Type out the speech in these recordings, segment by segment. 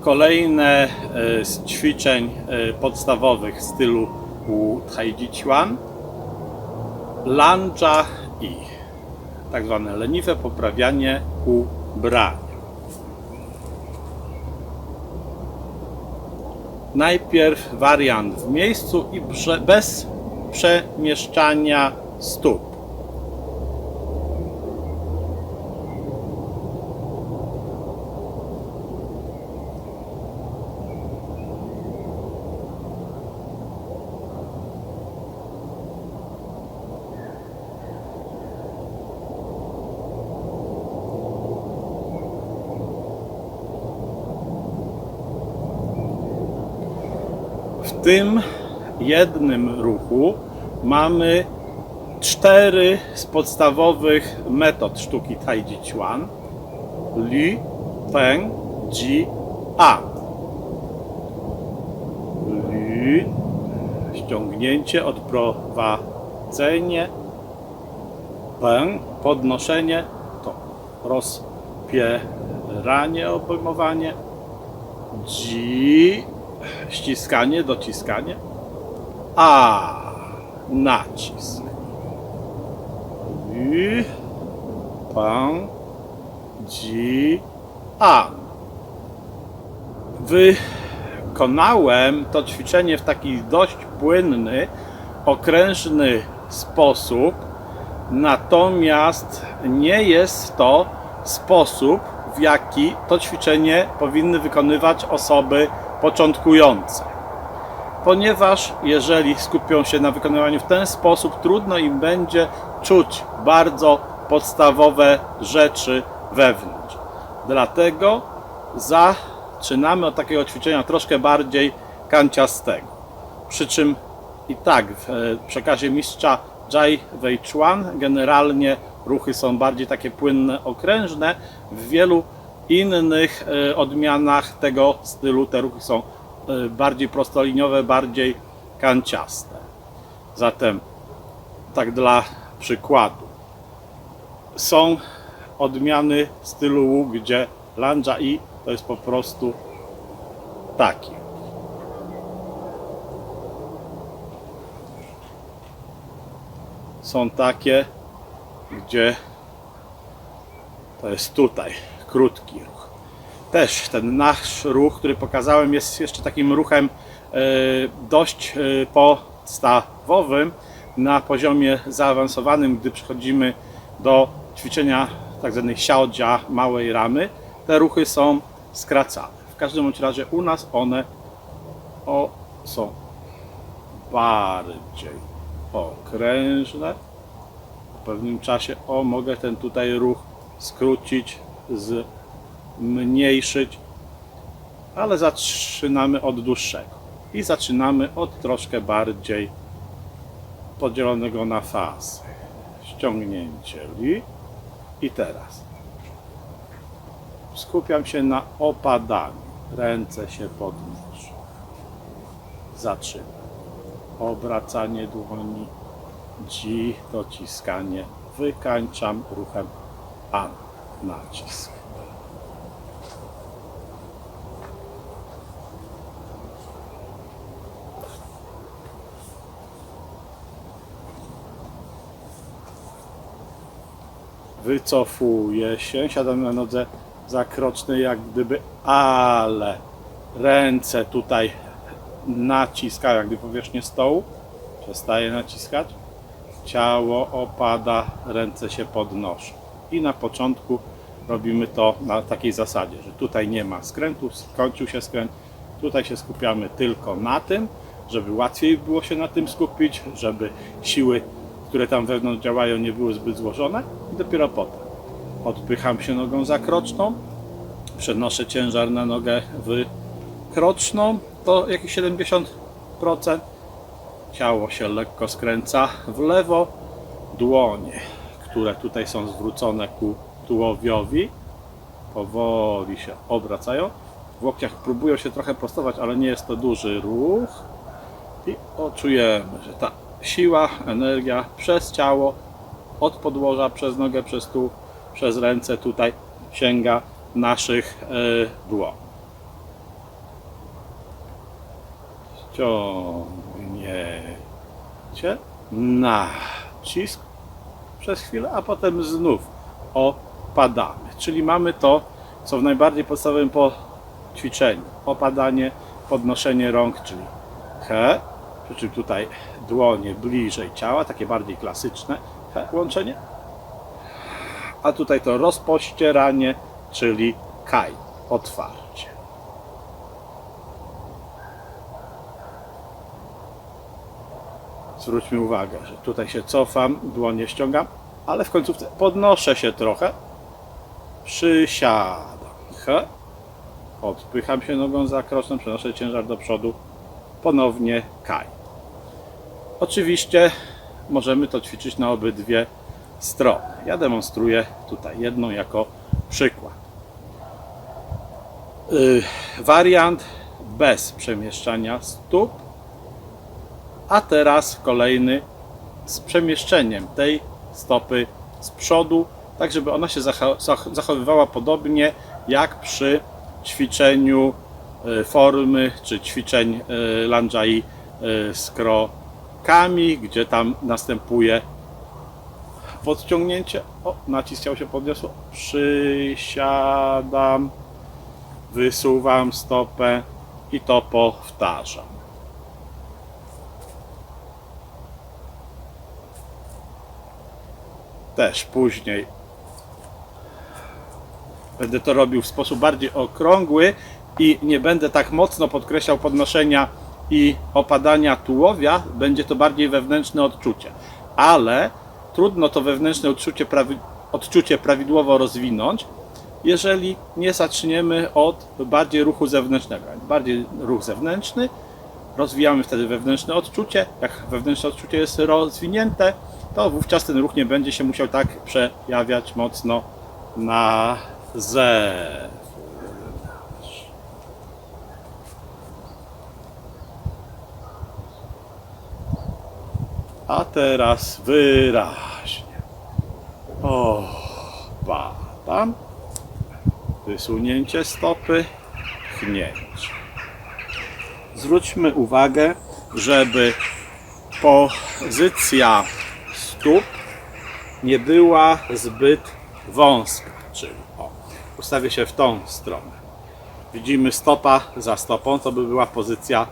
Kolejne e, z ćwiczeń e, podstawowych stylu Wu Tai Chi Chuan. Lanja i tak zwane leniwe poprawianie ubrania. Najpierw wariant w miejscu i bez przemieszczania stóp. W tym jednym ruchu mamy cztery z podstawowych metod sztuki Tai Chi Chuan. Li, Feng, Ji, A. Li, ściągnięcie, odprowadzenie. Feng, podnoszenie, to rozpieranie, obejmowanie. Ji, ściskanie, dociskanie. A, nacisk. I, pan, dzi, a. Wykonałem to ćwiczenie w taki dość płynny, okrężny sposób, natomiast nie jest to sposób, w jaki to ćwiczenie powinny wykonywać osoby początkujące. Ponieważ jeżeli skupią się na wykonywaniu w ten sposób, trudno im będzie czuć bardzo podstawowe rzeczy wewnątrz. Dlatego zaczynamy od takiego ćwiczenia troszkę bardziej kanciastego. Przy czym i tak w e, przekazie mistrza Jai Wei Chuan generalnie ruchy są bardziej takie płynne, okrężne. W wielu innych e, odmianach tego stylu te ruchy są e, bardziej prostoliniowe, bardziej kanciaste. Zatem, tak dla przykładu, są odmiany stylu Wu, gdzie lanja i to jest po prostu taki. Są takie, gdzie to jest tutaj, krótki ruch. Też ten nasz ruch, który pokazałem, jest jeszcze takim ruchem e, dość e, podstawowym na poziomie zaawansowanym, gdy przechodzimy do ćwiczenia tak zwanej xiaodzia, małej ramy. Te ruchy są skracane. W każdym bądź razie u nas one o, są bardziej okrężne. W pewnym czasie, o, mogę ten tutaj ruch skrócić, zmniejszyć, ale zaczynamy od dłuższego i zaczynamy od troszkę bardziej podzielonego na fazy. Ściągnięcie li i teraz skupiam się na opadaniu. Ręce się podnoszą. Zaczynam. Obracanie dłoni, dzi, dociskanie. Wykańczam ruchem an, nacisk. Wycofuję się, siadam na nodze zakrocznej jak gdyby, ale ręce tutaj naciskają jak gdyby powierzchnię stołu, przestaje naciskać, ciało opada, ręce się podnoszą. I na początku robimy to na takiej zasadzie, że tutaj nie ma skrętu, skończył się skręt, tutaj się skupiamy tylko na tym, żeby łatwiej było się na tym skupić, żeby siły, które tam wewnątrz działają, nie były zbyt złożone. I dopiero potem odpycham się nogą zakroczną, przenoszę ciężar na nogę wykroczną, to jakieś 70%. Ciało się lekko skręca w lewo, dłonie, które tutaj są zwrócone ku tułowiowi, powoli się obracają. W łokciach próbują się trochę prostować, ale nie jest to duży ruch. I odczujemy, że ta siła, energia przez ciało, od podłoża, przez nogę, przez tu, przez ręce tutaj sięga naszych e, dłoni. Ciągnięcie. Nacisk przez chwilę, a potem znów opadamy. Czyli mamy to, co w najbardziej podstawowym po ćwiczeniu. Opadanie, podnoszenie rąk, czyli he, przy czym tutaj dłonie bliżej ciała, takie bardziej klasyczne he, łączenie. A tutaj to rozpościeranie, czyli kaj, otwarcie. Zwróćmy uwagę, że tutaj się cofam, dłonie ściągam, ale w końcówce podnoszę się trochę, przysiadam, odpycham się nogą zakroczną, przenoszę ciężar do przodu, ponownie kaj. Oczywiście możemy to ćwiczyć na obydwie strony. Ja demonstruję tutaj jedną jako przykład. Yy, wariant bez przemieszczania stóp, a teraz kolejny z przemieszczeniem tej stopy z przodu, tak żeby ona się zachowywała podobnie jak przy ćwiczeniu y, formy czy ćwiczeń y, Lanjai y, z krokami, gdzie tam następuje podciągnięcie. O, nacisk się podniosło. Przysiadam, wysuwam stopę i to powtarzam. Też później będę to robił w sposób bardziej okrągły i nie będę tak mocno podkreślał podnoszenia i opadania tułowia, będzie to bardziej wewnętrzne odczucie. Ale trudno to wewnętrzne odczucie, prawi, odczucie prawidłowo rozwinąć, jeżeli nie zaczniemy od bardziej ruchu zewnętrznego. Bardziej ruch zewnętrzny, rozwijamy wtedy wewnętrzne odczucie. Jak wewnętrzne odczucie jest rozwinięte, to wówczas ten ruch nie będzie się musiał tak przejawiać mocno na zewnątrz. A teraz wyraźnie. Opadam. Wysunięcie stopy. Pchnięcie. Zwróćmy uwagę, żeby pozycja stóp nie była zbyt wąska. Czyli o, ustawię się w tą stronę. Widzimy stopa za stopą, to by była pozycja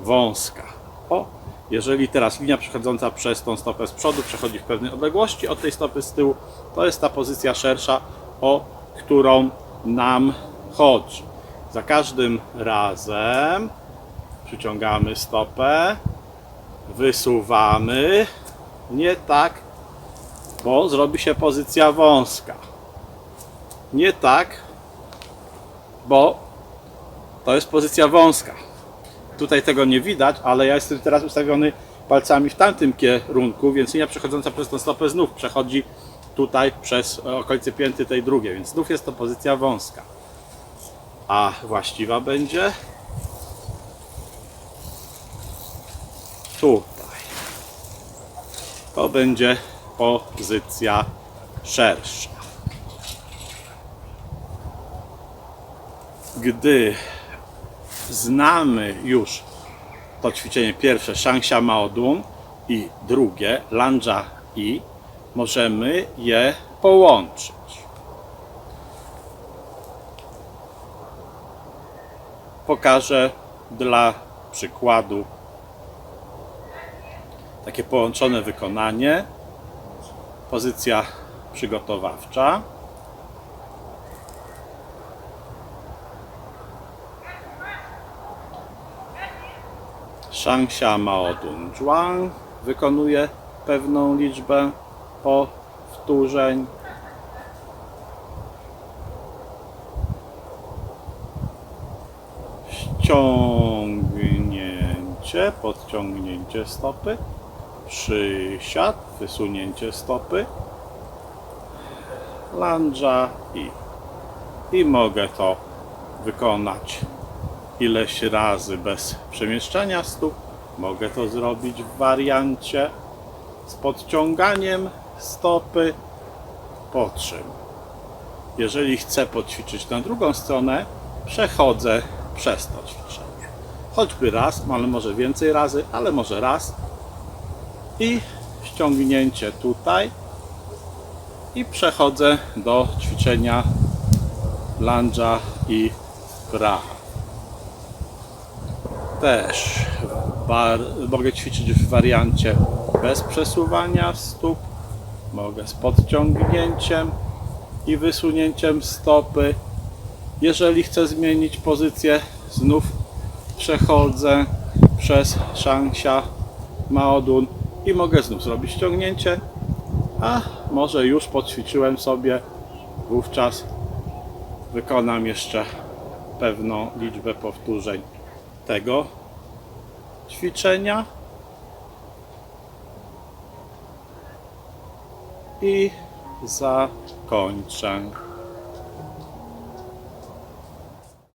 wąska. O, jeżeli teraz linia przechodząca przez tą stopę z przodu przechodzi w pewnej odległości od tej stopy z tyłu, to jest ta pozycja szersza, o którą nam chodzi. Za każdym razem przyciągamy stopę, wysuwamy, nie tak, bo zrobi się pozycja wąska. Nie tak, bo to jest pozycja wąska. Tutaj tego nie widać, ale ja jestem teraz ustawiony palcami w tamtym kierunku, więc linia przechodząca przez tą stopę znów przechodzi tutaj przez okolice pięty tej drugiej, więc znów jest to pozycja wąska. A właściwa będzie tutaj. To będzie pozycja szersza. Gdy znamy już to ćwiczenie pierwsze Shangsha Maodun i drugie Lanja I, możemy je połączyć. Pokażę dla przykładu takie połączone wykonanie. Pozycja przygotowawcza. Shangsha Maodun Zhuang wykonuje pewną liczbę powtórzeń. Ściągnięcie, podciągnięcie stopy, przysiad, wysunięcie stopy, lunge'a i, i mogę to wykonać ileś razy bez przemieszczania stóp. Mogę to zrobić w wariancie z podciąganiem stopy, po czym jeżeli chcę poćwiczyć na drugą stronę, przechodzę przez to ćwiczenie. choćby raz, ale może więcej razy, ale może raz. I ściągnięcie tutaj. I przechodzę do ćwiczenia lunge'a i praha. Też bar- mogę ćwiczyć w wariancie bez przesuwania stóp. Mogę z podciągnięciem i wysunięciem stopy. Jeżeli chcę zmienić pozycję, znów przechodzę przez Shangxia Maodun i mogę znów zrobić ściągnięcie, a może już poćwiczyłem sobie, wówczas wykonam jeszcze pewną liczbę powtórzeń tego ćwiczenia. I zakończę.